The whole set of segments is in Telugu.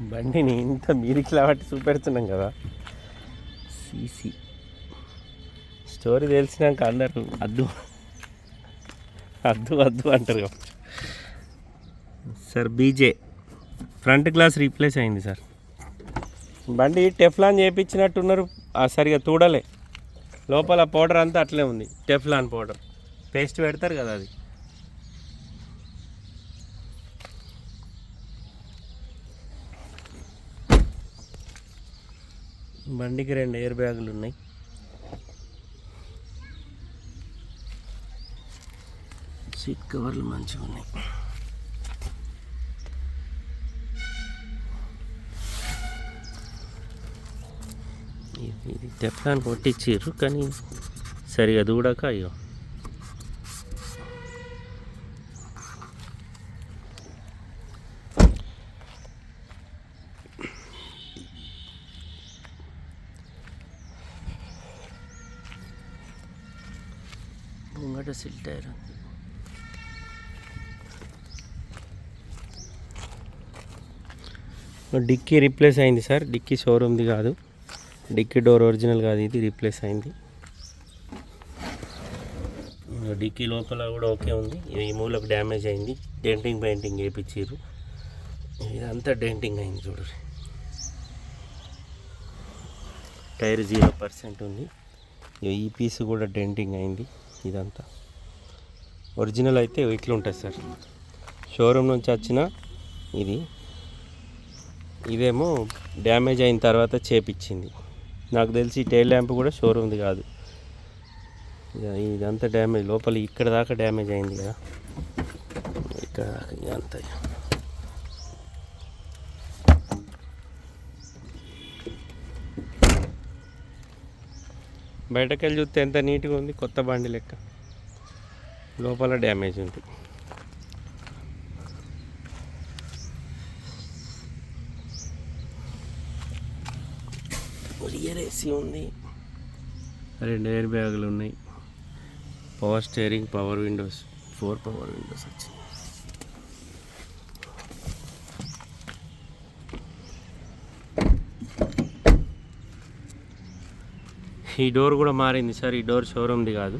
బండిని ఇంత మీరికి లాబట్టి చూపెడుతున్నాం కదా. సీసీ. స్టోరీ తెలిసినాక అందరు అద్దు. అద్దు అద్దు అంటారు కదా సార్ బీజే. ఫ్రంట్ గ్లాస్ రీప్లేస్ అయింది సార్. బండి టెఫ్లాన్ చేయించినట్టున్నారు సరిగా తూడలే. లోపల పౌడర్ అంతా అట్లే ఉంది. Teflon powder. పేస్ట్ పెడతారు కదా అది. బండికి రెండు ఎయిర్ బ్యాగులు ఉన్నాయి. సీట్ కవర్లు మంచిగా ఉన్నాయి. ఇది- ఇది కొట్టించారు కానీ సరిగా దూడక అయ్యో. ముంగట సిల్ టైర్ ఉంది డిక్కీ రీప్లేస్ అయింది సార్. డిక్కీ షోరూమ్ది కాదు. డిక్కీ డోర్ ఒరిజినల్ కాదు ఇది రీప్లేస్ అయింది. డిక్కీ లోపల కూడా ఓకే ఉంది. ఈ మూలకు డ్యామేజ్ అయింది. డెంటింగ్ పెయింటింగ్ వేయించారు ఇదంతా డెంటింగ్ అయింది చూడరు టైర్ జీరో పర్సెంట్ ఉంది. ఈ పీస్ కూడా డెంటింగ్ అయింది. ఇదంతా. ఒరిజినల్ అయితే ఇట్లా ఉంటుంది సార్. షోరూమ్ నుంచి వచ్చిన ఇది. ఇదేమో డ్యామేజ్ అయిన తర్వాత చేపించింది నాకు తెలిసి టైల్ ల్యాంప్ కూడా షోరూమ్ది కాదు. ఇక ఇదంతా డ్యామేజ్. లోపల ఇక్కడ దాకా డ్యామేజ్ అయింది కదా. ఇక్కడ దాకా ఇదంతా. బయటకెళ్ళి చూస్తే ఎంత నీట్గా ఉంది కొత్త బండి లెక్క. లోపల డ్యామేజ్ ఉంది. రియర్ ఏసీ ఉంది. రెండు ఎయిర్ బ్యాగులు ఉన్నాయి. Power steering power windows four power windows వచ్చింది ఈ డోర్ కూడా మారింది సార్. ఈ డోర్ షోరూమ్ది కాదు.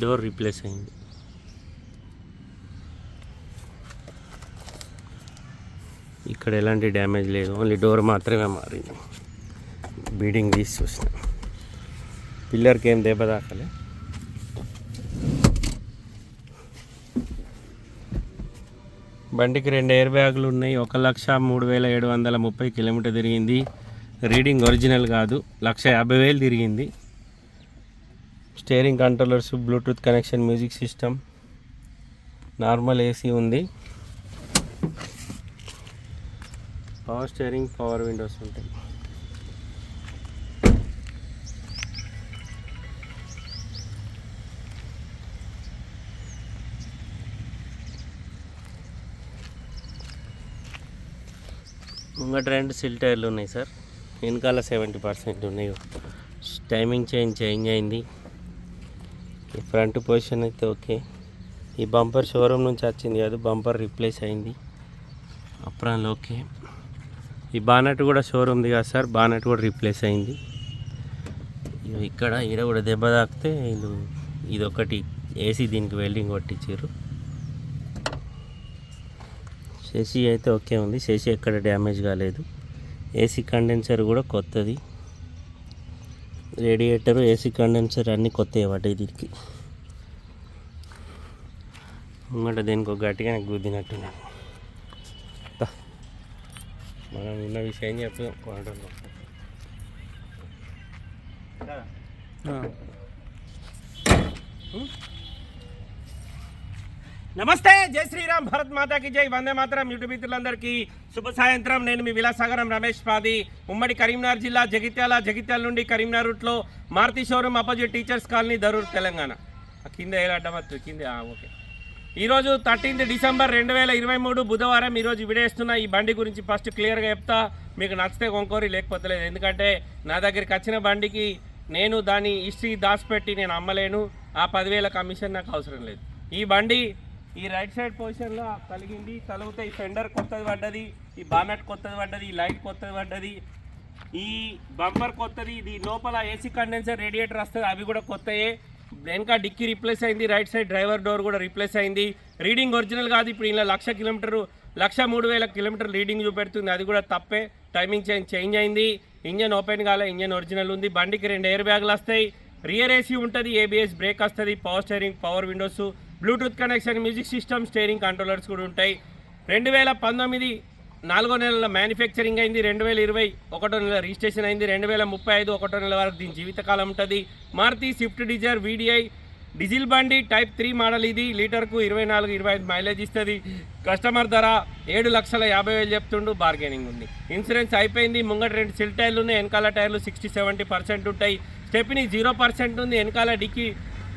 డోర్ రీప్లేస్ అయింది. ఇక్కడ ఎలాంటి డ్యామేజ్ లేదు. ఓన్లీ డోర్ మాత్రమే మారింది. బీడింగ్ తీసి చూసిన. పిల్లర్కి ఏం దెబ్బ తాకలే. బండికి రెండు ఎయిర్ బ్యాగులు ఉన్నాయి. ఒక లక్ష మూడు వేల ఏడు వందల ముప్పై కిలోమీటర్ తిరిగింది. రీడింగ్ ఒరిజినల్ కాదు. లక్ష యాభై వేలు తిరిగింది. Steering controllers bluetooth connection music system normal AC ఉంది. పవర్ స్టేరింగ్ పవర్ విండోస్ ఉంటాయి. ముంగట రెండు సిల్ టైర్లు ఉన్నాయి సార్. వెనకాల సెవెంటీ పర్సెంట్ ఉన్నాయి. టైమింగ్ చేంజ్ చేంజ్ అయింది. ఈ ఫ్రంట్ పొజిషన్ అయితే ఓకే. ఈ బంపర్ షోరూమ్ నుంచి వచ్చింది కాదు బంపర్ రీప్లేస్ అయింది. అప్రాన్లో ఓకే. ఈ బానెట్ కూడా షోరూమ్ది కాదు సార్ బానెట్ కూడా రీప్లేస్ అయింది. ఇక్కడ ఈడ కూడా దెబ్బ తాకితే వీళ్ళు ఇది ఒకటి ఏసీ దీనికి వెల్డింగ్ కొట్టించారు శశి అయితే ఓకే ఉంది. శశి ఎక్కడ డ్యామేజ్ కాలేదు. ఏసీ కండెన్సర్ కూడా కొత్తది. రేడియేటర్ ఏసీ కండెన్సర్ అన్నీ కొత్తవి పడ్డాయి దీనికి ముంగట దేనికి ఒక గట్టిగా నాకు గుద్దినట్టున్నాను. మనం ఉన్న విషయం చెప్తాం వాటర్లో నమస్తే జై శ్రీరామ్ భరత్ మాతాకి జై. వందే మాత్రం యూట్యూబ్ మిత్రులందరికీ శుభ సాయంత్రం. నేను మీ విలాసాగరం రమేష్ పాది. ఉమ్మడి కరీంనగర్ జిల్లా జగిత్యాల జగిత్యాల నుండి కరీంనగర్ రూట్లో Maruti showroom opposite teachers colony Darur Telangana. కింద ఏలాడ్డమత్తు కింద ఓకే. ఈరోజు థర్టీన్త్ డిసెంబర్ రెండు వేల ఇరవై మూడు బుధవారం ఈరోజు విడేస్తున్న ఈ బండి గురించి ఫస్ట్ క్లియర్గా చెప్తా. మీకు నచ్చితే కొంకోరి లేకపోతే లేదు. ఎందుకంటే నా దగ్గరికి వచ్చిన బండికి నేను దాని హిస్టరీ దాచిపెట్టి నేను అమ్మలేను. ఆ పదివేల కమిషన్ నాకు అవసరం లేదు. ఈ బండి ఈ రైట్ సైడ్ పొజిషన్లో కలిగింది. తలుగుతే ఈ ఫెండర్ కొత్తది పడ్డది ఈ బామెట్ కొత్తది పడ్డది ఈ లైట్ కొత్తది పడ్డది. ఈ బంపర్ కొత్తది ఇది లోపల ఏసీ కండెన్సర్ రేడియేటర్ వస్తుంది అవి కూడా కొత్తయే. వెనక డిక్కీ రీప్లేస్ అయింది రైట్ సైడ్ డ్రైవర్ డోర్ కూడా రీప్లేస్ అయింది. రీడింగ్ ఒరిజినల్ కాదు ఇప్పుడు ఇలా లక్ష కిలోమీటర్ లక్ష మూడు వేల కిలోమీటర్ రీడింగ్ చూపెడుతుంది. అది కూడా తప్పే. టైమింగ్ చేంజ్ చేంజ్ అయింది. ఇంజన్ ఓపెన్ కాలే ఇంజన్ ఒరిజినల్ ఉంది. బండికి రెండు ఎయిర్ బ్యాగులు వస్తాయి. రియర్ ఏసీ ఉంటుంది ఏబిఎస్ బ్రేక్ వస్తుంది power steering power windows bluetooth connection music system steering controllers కూడా ఉంటాయి. రెండు వేల పంతొమ్మిది నాలుగో నెలల మ్యానుఫ్యాక్చరింగ్ అయింది రెండు వేల ఇరవై ఒకటో నెల రిజిస్ట్రేషన్ అయింది రెండు వేల ముప్పై ఐదు ఒకటో నెల వరకు దీని జీవితకాలం ఉంటుంది. Maruti Swift Dzire VDI diesel బండి టైప్ త్రీ మోడల్ ఇది లీటర్కు ఇరవై నాలుగు ఇరవై ఐదు మైలేజ్ ఇస్తుంది. కస్టమర్ ధర ఏడు లక్షల యాభై వేలు చెప్తుండు బార్గెనింగ్ ఉంది. ఇన్సూరెన్స్ అయిపోయింది ముంగట రెండు సిల్ టైర్లు ఉన్నాయి వెనకాల టైర్లు సిక్స్టీ సెవెంటీ పర్సెంట్ ఉంటాయి. స్టెప్ని జీరో పర్సెంట్ ఉంది వెనకాల డిక్కీ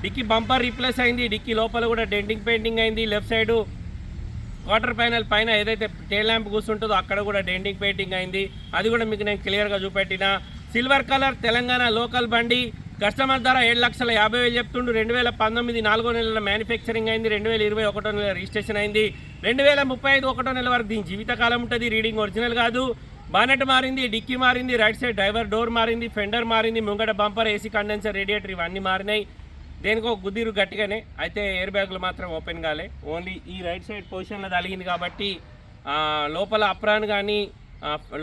డిక్కీ బంపర్ రీప్లేస్ అయింది. డిక్కీ లోపల కూడా డెంటింగ్ పెయింటింగ్ అయింది. లెఫ్ట్ సైడు వాటర్ ప్యానల్ పైన ఏదైతే టేల్ ల్యాంప్ కూర్చుంటుందో అక్కడ కూడా డెంటింగ్ పెయింటింగ్ అయింది. అది కూడా మీకు నేను క్లియర్గా చూపెట్టిన. సిల్వర్ కలర్ తెలంగాణ లోకల్ బండి. కస్టమర్ ధర ఏడు లక్షల యాభై వేలు చెప్తుండు. రెండు వేల పంతొమ్మిది నాలుగో నెలల మ్యానుఫ్యాక్చరింగ్ అయింది. రెండు వేల ఇరవై ఒకటో నెల రిజిస్ట్రేషన్ అయింది. రెండు వేల ముప్పై ఐదు ఒకటో నెల వరకు దీని జీవితకాలం ఉంటుంది. రీడింగ్ ఒరిజినల్ కాదు. బానెట్ మారింది డిక్కీ మారింది రైట్ సైడ్ డ్రైవర్ డోర్ మారింది ఫెండర్ మారింది ముంగట బంపర్ ఏసీ కండెన్సర్ రేడియేటర్ ఇవన్నీ మారినాయి. దేనికో గుద్దిరు గట్టిగానే అయితే ఎయిర్ బ్యాగులు మాత్రం ఓపెన్ కాలే ఓన్లీ ఈ రైట్ సైడ్ పొజిషన్లో తగిలింది కాబట్టి లోపల అప్రాన్ కానీ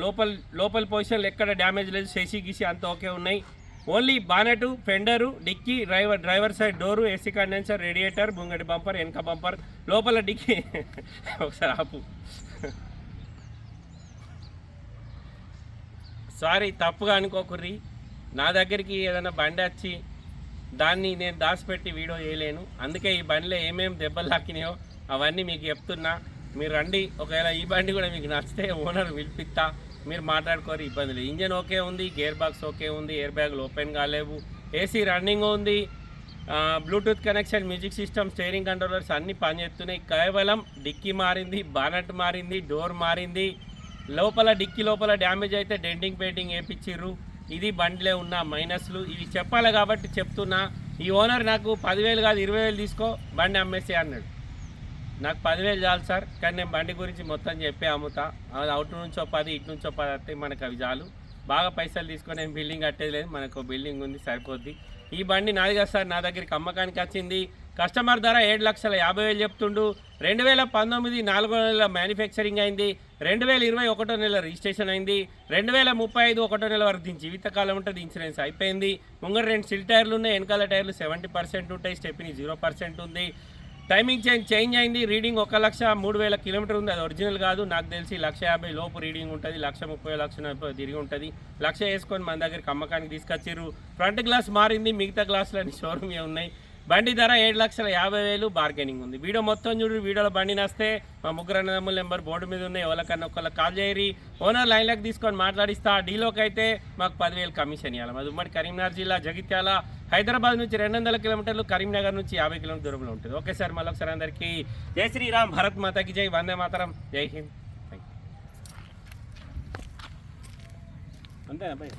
లోపల లోపల పొజిషన్లు ఎక్కడ డ్యామేజ్ లేదు. చేసి గీసి అంత ఓకే ఉన్నాయి. Only bonnet fender dicky driver driver side door AC condenser radiator ముంగటి bumper వెనక బంపర్ లోపల డిక్కీ ఒకసారి ఆపు. సారీ తప్పుగా అనుకోకుర్రి. నా దగ్గరికి ఏదైనా బండి వచ్చి దాన్ని నేను దాచిపెట్టి వీడియో చేయలేను. అందుకే ఈ బండిలో ఏమేమి దెబ్బలు తాకినాయో అవన్నీ మీకు చెప్తున్నా. మీరు రండి. ఒకవేళ ఈ బండి కూడా మీకు నచ్చితే ఓనర్ పిలిపిస్తా. మీరు మాట్లాడుకోరు ఇబ్బంది లేదు. ఇంజన్ ఓకే ఉంది గేర్ బాక్స్ ఓకే ఉంది ఎయిర్ బ్యాగులు ఓపెన్ కాలేవు. ఏసీ రన్నింగ్ ఉంది. Bluetooth connection music system steering controllers అన్నీ పనిచేస్తున్నాయి. కేవలం డిక్కీ మారింది బానట్ మారింది డోర్ మారింది. లోపల డిక్కీ లోపల డ్యామేజ్ అయితే డెంటింగ్ పెయింటింగ్ వేయించిర్రు. ఇది బండిలో ఉన్న మైనస్లు. ఇవి చెప్పాలి కాబట్టి చెప్తున్నా. ఈ ఓనర్ నాకు పదివేలు కాదు ఇరవై వేలు తీసుకో బండి అమ్మేసి అన్నాడు. నాకు పదివేలు చాలు సార్ కానీ నేను బండి గురించి మొత్తం చెప్పే అమ్ముతా. అది అవుట్ నుంచో పది ఇటు నుంచో పది వస్తే మనకు అవి చాలు. బాగా పైసలు తీసుకొని నేను బిల్డింగ్ కట్టేది లేదు మనకు ఒక బిల్డింగ్ ఉంది సరిపోద్ది. ఈ బండి నాది కదా సార్ నా దగ్గరికి అమ్మకానికి వచ్చింది. కస్టమర్ ధర ఏడు లక్షల యాభై వేలు చెప్తుండు. రెండు వేల పంతొమ్మిది నాలుగో నెల మ్యానుఫ్యాక్చరింగ్ అయింది. రెండు వేల ఇరవై ఒకటో నెల రిజిస్ట్రేషన్ అయింది. రెండు వేల ముప్పై ఐదు ఒకటో నెల వరకు దీని జీవితకాలం ఉంటుంది ఇన్సూరెన్స్ అయిపోయింది. ముంగర రెండు సిల్ టైర్లు ఉన్నాయి వెనకాల టైర్లు సెవెంటీ పర్సెంట్ ఉంటాయి స్టెప్ని జీరో పర్సెంట్ ఉంది. టైమింగ్ చేంజ్ చేంజ్ అయింది. రీడింగ్ ఒక లక్ష మూడు వేల కిలోమీటర్ ఉంది. అది ఒరిజినల్ కాదు. నాకు తెలిసి లక్ష యాభై లోపు రీడింగ్ ఉంటుంది. లక్ష ముప్పై లక్ష తిరిగి ఉంటుంది. లక్ష వేసుకొని మన దగ్గరికి అమ్మకానికి తీసుకొచ్చారు ఫ్రంట్ గ్లాస్ మారింది. మిగతా గ్లాసులన్నీ షోరూమ్ ఉన్నాయి. బండి ధర ఏడు లక్షల యాభై వేలు బార్గెనింగ్ ఉంది. వీడియో మొత్తం చూడు వీడియోలో బండి నస్తే మా ముగ్గురు అన్నదమ్ముల నెంబర్ బోర్డు మీద ఉన్నాయి. ఎవరికన్నా ఒకళ్ళకి కాల్ చేయరి. ఓనర్ లైన్లకు తీసుకొని మాట్లాడిస్తా. డీలోకి అయితే మాకు పదివేలు కమిషన్ ఇవ్వాలి మాది ఉమ్మడి కరీంనగర్ జిల్లా జగిత్యాల. హైదరాబాద్ నుంచి రెండు వందల కిలోమీటర్లు కరీంనగర్ నుంచి యాభై కిలోమీటర్ దూరంలో ఉంటుంది. ఓకే సార్ మళ్ళీ ఒకసారి అందరికీ జై శ్రీరామ్. భరత్ మాతకి జై. వందే మాతరం. జై హింద్. అంతేనా భయ్